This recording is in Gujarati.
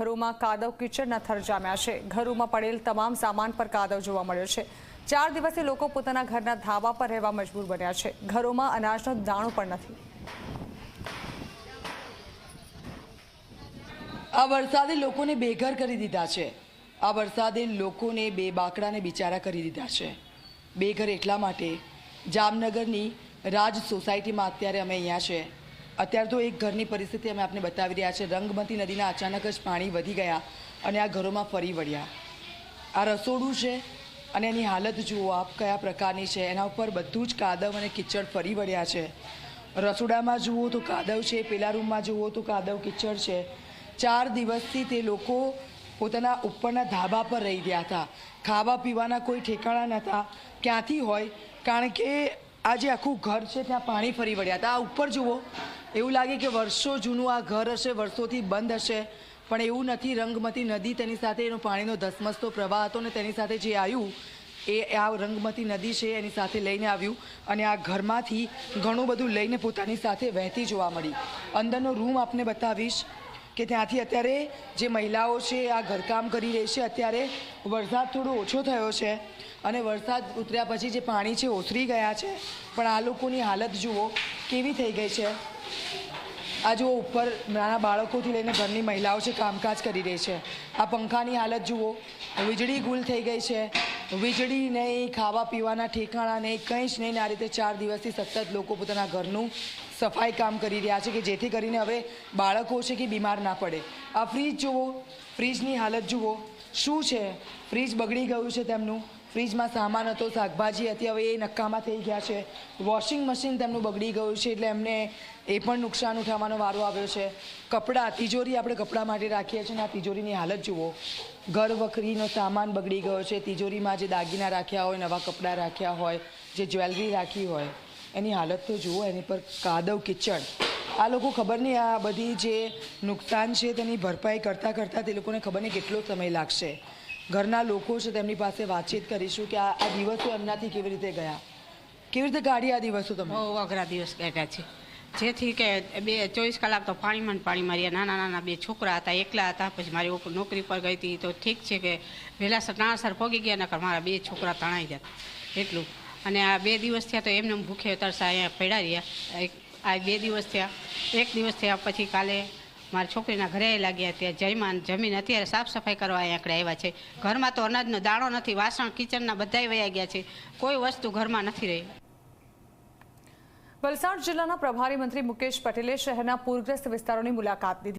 ઘરોમાં કાદવ કિચડના થર જામ્યા છે. ઘરોમાં પડેલ તમામ સામાન પર કાદવ જોવા મળ્યો છે. ચાર દિવસથી લોકો પોતાના ઘરના ધાબા પર રહેવા મજબૂર બન્યા છે. ઘરોમાં અનાજનો દાણો પણ નથી. આ વરસાદે લોકોને બેઘર કરી દીધા છે. આ વરસાદે લોકોને બે બાકડાને બિચારા કરી દીધા છે. બેઘર એટલા માટે જામનગરની રાજ સોસાયટીમાં અત્યારે અમે અહીંયા છે. અત્યારે તો એક ઘરની પરિસ્થિતિ અમે આપને બતાવી રહ્યા છે. રંગમતી નદીના અચાનક જ પાણી વધી ગયા અને આ ઘરોમાં ફરી વળ્યા. આ રસોડું છે અને એની હાલત જુઓ આપ કયા પ્રકારની છે. એના ઉપર બધું જ કાદવ અને કિચડ ફરી વળ્યા છે. રસોડામાં જુઓ તો કાદવ છે. પેલા રૂમમાં જુઓ તો કાદવ કિચડ છે. ચાર દિવસથી તે લોકો પોતાના ઉપરના ધાબા પર રહી ગયા હતા. ખાવા પીવાના કોઈ ઠેકાણા નહોતા. ક્યાંથી હોય? કારણ કે આ જે આખું ઘર છે, ત્યાં પાણી ફરી વળ્યા હતા. આ ઉપર જુઓ, એવું લાગે કે વર્ષો જૂનું આ ઘર હશે, વર્ષોથી બંધ હશે, પણ એવું નથી. રંગમતી નદી તેની સાથે, એનો પાણીનો ધસમસતો પ્રવાહ હતો ને તેની સાથે જે આવ્યું, એ આ રંગમતી નદી છે, એની સાથે લઈને આવ્યું અને આ ઘરમાંથી ઘણું બધું લઈને પોતાની સાથે વહેતી જોવા મળી. અંદરનો રૂમ આપને બતાવીશ. કે ત્યાંથી અત્યારે જે મહિલાઓ છે, આ ઘરકામ કરી રહી છે, અત્યારે વરસાદ થોડો ઓછો થયો છે અને વરસાદ ઉતર્યા પછી જે પાણી છે, ઓસરી ગયા છે. પણ આ લોકોની હાલત જુઓ, કેવી થઈ ગઈ છે. આ જુઓ, ઉપર નાના બાળકોથી લઈને ઘરની મહિલાઓ છે, કામકાજ કરી રહી છે. આ પંખાની હાલત જુઓ, વીજળી ગુલ થઈ ગઈ છે. વીજળી નહીં ખાવા પીવાના ઠેકાણા નહીં, કંઈ જ નહીં. આ રીતે ચાર દિવસથી સતત લોકો પોતાના ઘરનું સફાઈ કામ કરી રહ્યા છે કે જેથી કરીને હવે બાળકો છે કે બીમાર ના પડે. આ ફ્રીજ જુઓ, ફ્રીજની હાલત જુઓ. શું છે? ફ્રીજ બગડી ગયું છે તેમનું. ફ્રીજમાં સામાન હતો, શાકભાજી હતી, હવે એ નક્કામાં થઈ ગયા છે. વોશિંગ મશીન તેમનું બગડી ગયું છે એટલે એમને એ પણ નુકસાન ઉઠાવવાનો વારો આવ્યો છે. કપડાં, તિજોરી આપણે કપડાં માટે રાખીએ છીએ ને આ તિજોરીની હાલત જુઓ. ઘર વખરીનો સામાન બગડી ગયો છે. તિજોરીમાં જે દાગીના રાખ્યા હોય, નવા કપડાં રાખ્યા હોય, જે જ્વેલરી રાખી હોય એની હાલત તો જુઓ, એની પર કાદવ કિચડ. આ લોકો ખબર નહીં આ બધી જે નુકસાન છે તેની ભરપાઈ કરતાં કરતાં તે લોકોને ખબર નહીં કેટલો સમય લાગશે. ઘરના લોકો છે તેમની પાસે વાતચીત કરીશું કે આ આ દિવસો એમનાથી કેવી રીતે ગયા. કેવી રીતે કાઢી આ દિવસો તમે? બહુ અઘરા દિવસ કાઢ્યા છે. જેથી કે બે ચોવીસ કલાક તો પાણીમાં ને પાણીમાં રહ્યા નાના નાના બે છોકરા હતા, એકલા હતા, પછી મારી નોકરી પર ગઈ હતી. તો ઠીક છે કે વહેલાસર નાણાસર પગી ગયા, નકર મારા બે છોકરા તણાઈ જતા એટલું. અને આ બે દિવસ થયા તો એમને ભૂખે તરસા અહીંયા પડ્યા રહ્યા. આ બે દિવસ થયા. એક દિવસ થયા પછી કાલે મારા છોકરીના ઘરે લાગ્યા ત્યાં જયમાન જમીન અત્યારે સાફ સફાઈ કરવા અહીંયા આગળ આવ્યા છે. ઘરમાં તો અનાજનો દાણો નથી, વાસણ, કિચનના બધાય વયા ગયા છે. કોઈ વસ્તુ ઘરમાં નથી રહી. વલસાડ જિલ્લાના પ્રભારી મંત્રી મુકેશ પટેલે શહેરના પૂરગ્રસ્ત વિસ્તારોની મુલાકાત લીધી.